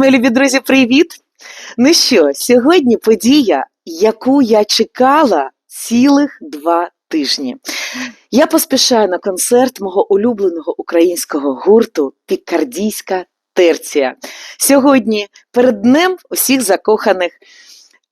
мої любі друзі, привіт! Ну що, сьогодні подія, яку я чекала цілих два тижні. Я поспішаю на концерт мого улюбленого українського гурту Пікардійська терція. Сьогодні перед днем усіх закоханих.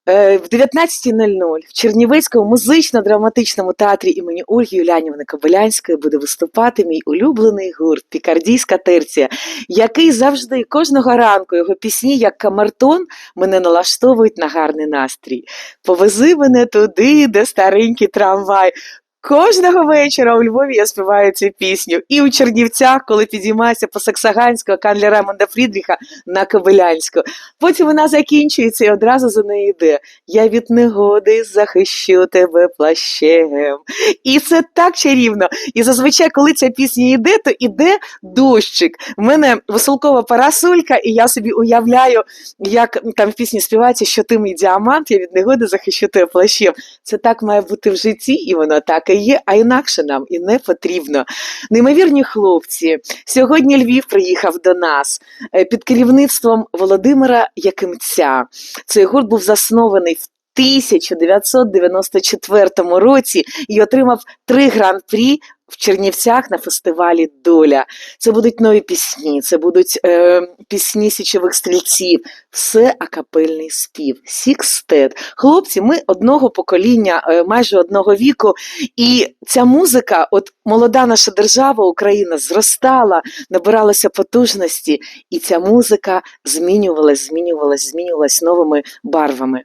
Е, В 19.00 в Чернівецькому музично-драматичному театрі імені Ольги Юлянівни Кобилянської буде виступати мій улюблений гурт Пікардійська терція, який завжди кожного ранку його пісні, як камертон, мене налаштовують на гарний настрій. Повези мене туди, де старенький трамвай. Кожного вечора у Львові я співаю цю пісню. І у Чернівцях, коли підіймаюся по Саксаганського канля Ремонда Фрідріха на Кобилянську. Потім вона закінчується і одразу за нею йде. Я від негоди захищу тебе плащем. І це так чарівно. І зазвичай, коли ця пісня йде, то іде дощик. У мене веселкова парасолька, і я собі уявляю, як там в пісні співається, що ти мій діамант, я від негоди захищу тебе плащем. Це так має бути в житті, і воно так і є, а інакше нам і не потрібно. Неймовірні хлопці. Сьогодні Львів приїхав до нас е, під керівництвом Володимира Якимця. Цей гурт був заснований в 1994 році і отримав три гран-прі в Чернівцях на фестивалі Доля. Це будуть нові пісні, це будуть е, пісні січових стрільців, все акапельний спів, сікстет. Хлопці, ми одного покоління, е, майже одного віку, і ця музика, от молода наша держава, Україна, зростала, набиралася потужності, і ця музика змінювалась, змінювалась, змінювалась новими барвами.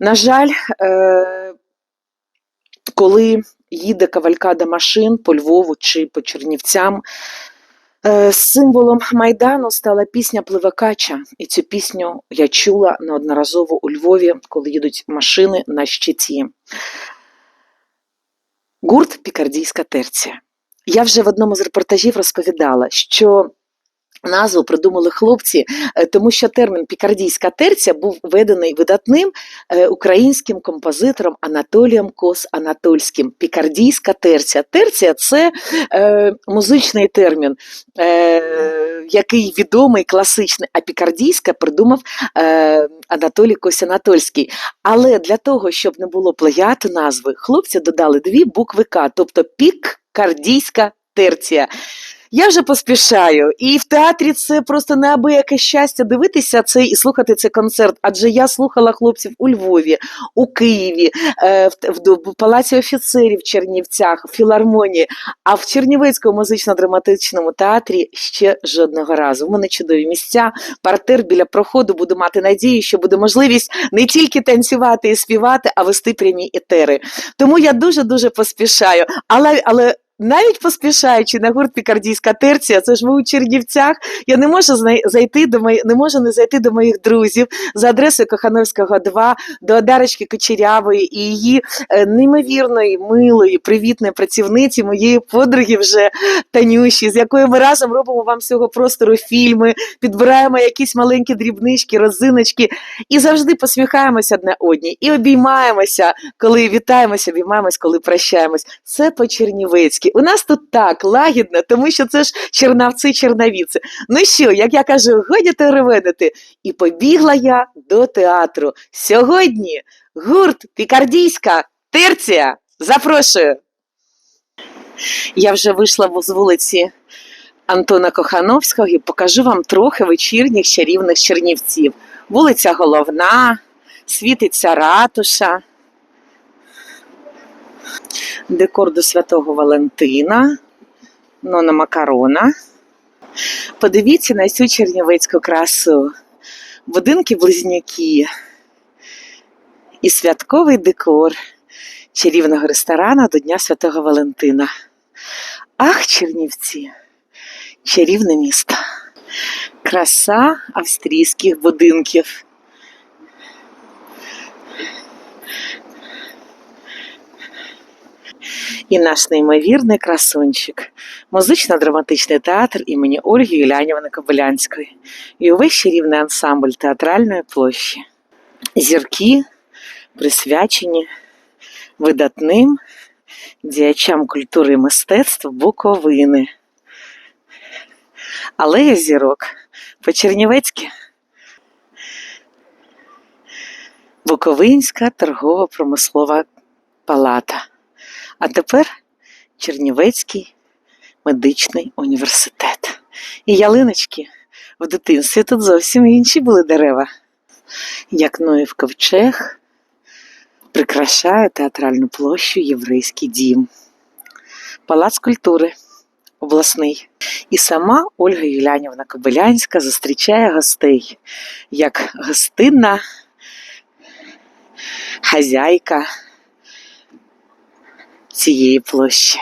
На жаль, е, коли їде кавалькада машин по Львову чи по Чернівцям, е, символом Майдану стала пісня Пливакача. І цю пісню я чула неодноразово у Львові, коли їдуть машини на щиті. Гурт Пікардійська терція. Я вже в одному з репортажів розповідала, що назву придумали хлопці, е, тому що термін пікардійська терція був введений видатним е, українським композитором Анатолієм Кос Анатольським. Пікардійська терція. Терція це е, музичний термін, е, який відомий, класичний, а пікардійська придумав е, Анатолій Кось Анатольський. Але для того, щоб не було плагіату назви, хлопці додали дві букви К, тобто пікардійська терція. Я вже поспішаю, і в театрі це просто неабияке щастя дивитися це і слухати цей концерт. Адже я слухала хлопців у Львові, у Києві, е, в, Палаці офіцерів в Чернівцях, в філармонії. А в Чернівецькому музично-драматичному театрі ще жодного разу. У мене чудові місця. Партер біля проходу буду мати надію, що буде можливість не тільки танцювати і співати, а вести прямі етери. Тому я дуже дуже поспішаю. Але але. Навіть поспішаючи на гурт Пікардійська терція, це ж ми у Чернівцях. Я не можу зайти до мої, не можу не зайти до моїх друзів за адресою Кохановського 2, до Одарочки Кучерявої і її е, неймовірної, милої, привітної працівниці, моєї подруги вже Танюші, з якою ми разом робимо вам з цього простору фільми, підбираємо якісь маленькі дрібнички, розиночки і завжди посміхаємося одне одній і обіймаємося, коли вітаємося, обіймаємось, коли прощаємось. Це по-чернівецьки. У нас тут так лагідно, тому що це ж чернавці, чернавіці. Ну що, як я кажу, годі теревенити. І побігла я до театру. Сьогодні гурт Пікардійська терція. Запрошую. Я вже вийшла з вулиці Антона Кохановського і покажу вам трохи вечірніх чарівних чернівців. Вулиця Головна, світиться ратуша, декор до Святого Валентина, нона Макарона. Подивіться на цю чернівецьку красу. Будинки близняки і святковий декор чарівного ресторану до Дня Святого Валентина. Ах, Чернівці! Чарівне місто. Краса австрійських будинків. І наш неймовірний красунчик, музично-драматичний театр імені Ольги Юлянівни Кобилянської і увесь чарівний ансамбль театральної площі. Зірки присвячені видатним діячам культури і мистецтв Буковини. Алея зірок по-чернівецьки Буковинська торгово-промислова палата. А тепер Чернівецький медичний університет. І ялиночки в дитинстві тут зовсім інші були дерева. Як Ноїв ковчег прикрашає театральну площу Єврейський дім, Палац культури обласний. І сама Ольга Юлянівна Кобилянська зустрічає гостей як гостинна хазяйка цієї площі.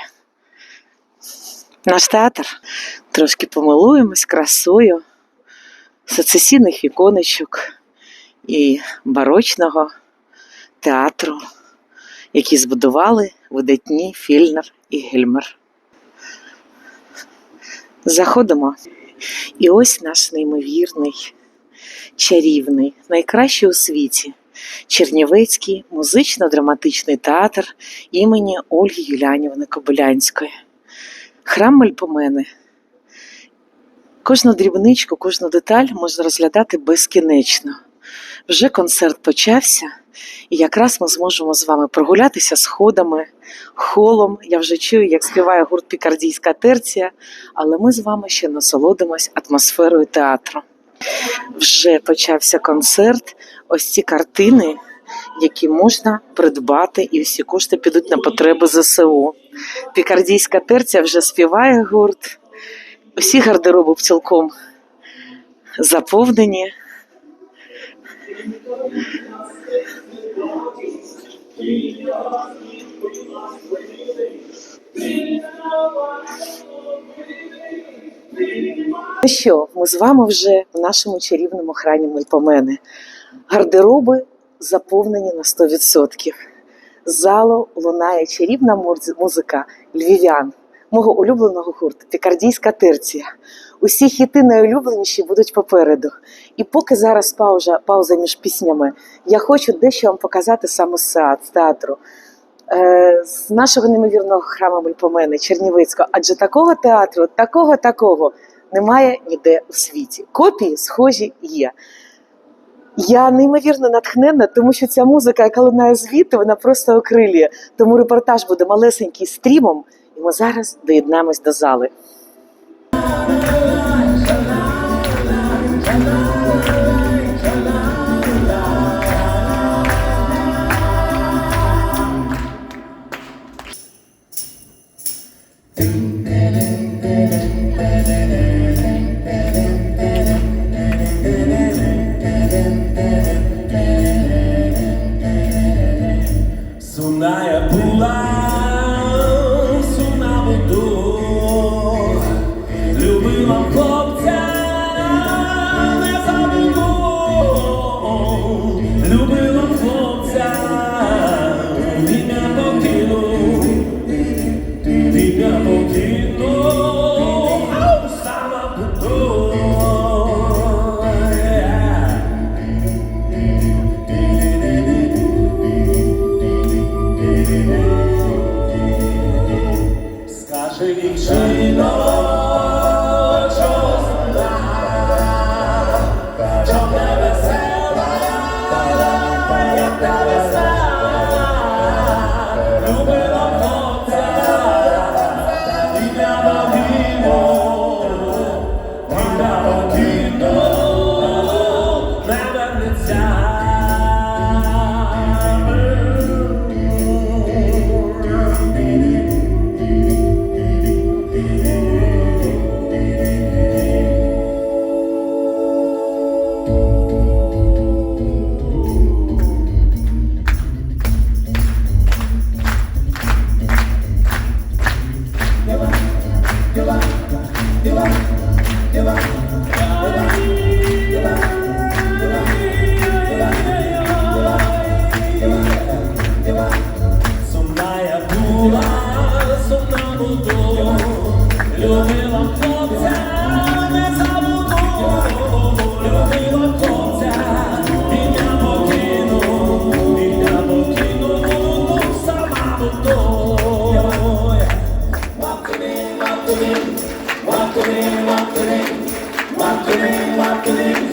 Наш театр трошки помилуємось красою сецесійних віконечок і барочного театру, які збудували видатні Фільнер і Гельмер. Заходимо. І ось наш неймовірний, чарівний, найкращий у світі Чернівецький музично-драматичний театр імені Ольги Юлянівни Кобилянської. Храм Мельпомени. Кожну дрібничку, кожну деталь можна розглядати безкінечно. Вже концерт почався, і якраз ми зможемо з вами прогулятися сходами, холом. Я вже чую, як співає гурт Пікардійська терція, але ми з вами ще насолодимось атмосферою театру. Вже почався концерт. Ось ці картини, які можна придбати, і всі кошти підуть на потреби ЗСУ. Пікардійська терція вже співає гурт. Усі гардероби цілком заповнені. Ну що, ми з вами вже в нашому чарівному храні Мельпомени. Гардероби заповнені на 100%. З залу лунає чарівна музика львів'ян, мого улюбленого гурту Пікардійська терція. Усі хіти найулюбленіші будуть попереду. І поки зараз пауза, пауза між піснями, я хочу дещо вам показати саме з театру. Е, з нашого неймовірного храму Мельпомени, Чернівецького, адже такого театру, такого такого немає ніде у світі. Копії схожі є. Я неймовірно натхненна, тому що ця музика, яка лунає звідти, вона просто окрилює. Тому репортаж буде малесенький стрімом, і ми зараз доєднаємось до зали.